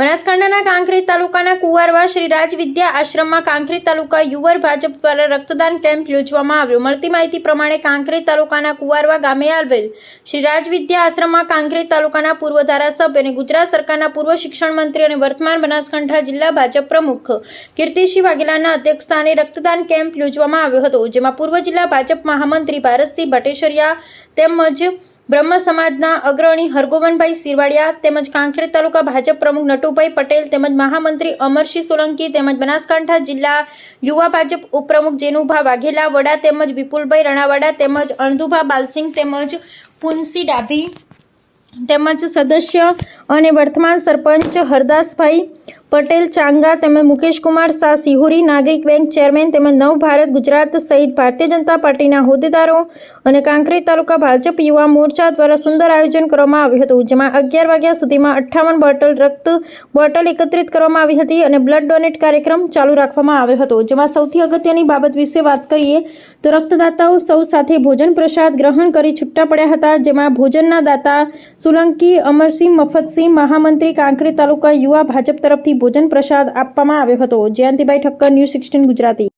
બનાસકાંઠાના કાંકરેજ તાલુકાના કુવારવા શ્રી રાજ વિદ્યા આશ્રમમાં કાંકરેજ તાલુકા યુવર ભાજપ દ્વારા રક્તદાન કેમ્પ યોજવામાં આવ્યો. મળતી માહિતી પ્રમાણે કાંકરેજ તાલુકાના કુવારવા ગામે આવેલ શ્રી રાજ વિદ્યા આશ્રમમાં કાંકરેજ તાલુકાના પૂર્વ ધારાસભ્ય અને ગુજરાત સરકારના પૂર્વ શિક્ષણ મંત્રી અને વર્તમાન બનાસકાંઠા જિલ્લા ભાજપ પ્રમુખ કીર્તિસિંહ વાઘેલાના અધ્યક્ષસ્થાને રક્તદાન કેમ્પ યોજવામાં આવ્યો હતો, જેમાં પૂર્વ જિલ્લા ભાજપ મહામંત્રી ભારતસિંહ ભટ્ટેશ્વરિયા તેમજ બ્રહ્મ સમાજના અગ્રણી હરગોવનભાઈ સિરવાડિયા તેમજ કાંકરેજ તાલુકા ભાજપ પ્રમુખ નટુભાઈ પટેલ તેમજ મહામંત્રી અમરસિંહ સોલંકી તેમજ બનાસકાંઠા જિલ્લા યુવા ભાજપ ઉપપ્રમુખ જેનુભા વાઘેલા, વડા તેમજ વિપુલભાઈ રણાવાડા તેમજ અણધુભા બાલસિંહ તેમજ પુનસી ડાભી તેમજ સદસ્ય અને વર્તમાન સરપંચ હરદાસભાઈ પટેલ, ચાંગા, તેમજ મુકેશકુમાર શાહ, સિહુરી, નાગરિક બેંક ચેરમેન, તેમજ નવ ભારત ગુજરાત સહિત ભારતીય જનતા પાર્ટીના હોદ્દેદારો અને કાંકરેજ તાલુકા ભાજપ યુવા મોરચા દ્વારા સુંદર આયોજન કરવામાં આવ્યું હતું, જેમાં અગિયાર વાગ્યા સુધીમાં અઠ્ઠાવન બોટલ રક્ત બોટલ એકત્રિત કરવામાં આવી હતી અને બ્લડ ડોનેટ કાર્યક્રમ ચાલુ રાખવામાં આવ્યો હતો, જેમાં સૌથી અગત્યની બાબત વિશે વાત કરીએ તો રક્તદાતાઓ સૌ સાથે ભોજન પ્રસાદ ગ્રહણ કરી છૂટા પડ્યા હતા, જેમાં ભોજનના દાતા સોલંકી, અમરસિંહ, મફતસિંહ, મહામંત્રી કાંકરી તાલુકા યુવા ભાજપ તરફથી ભોજન પ્રસાદ આપવામાં આવ્યો હતો. Jayantibhai Thakkar news sixteen Gujarati.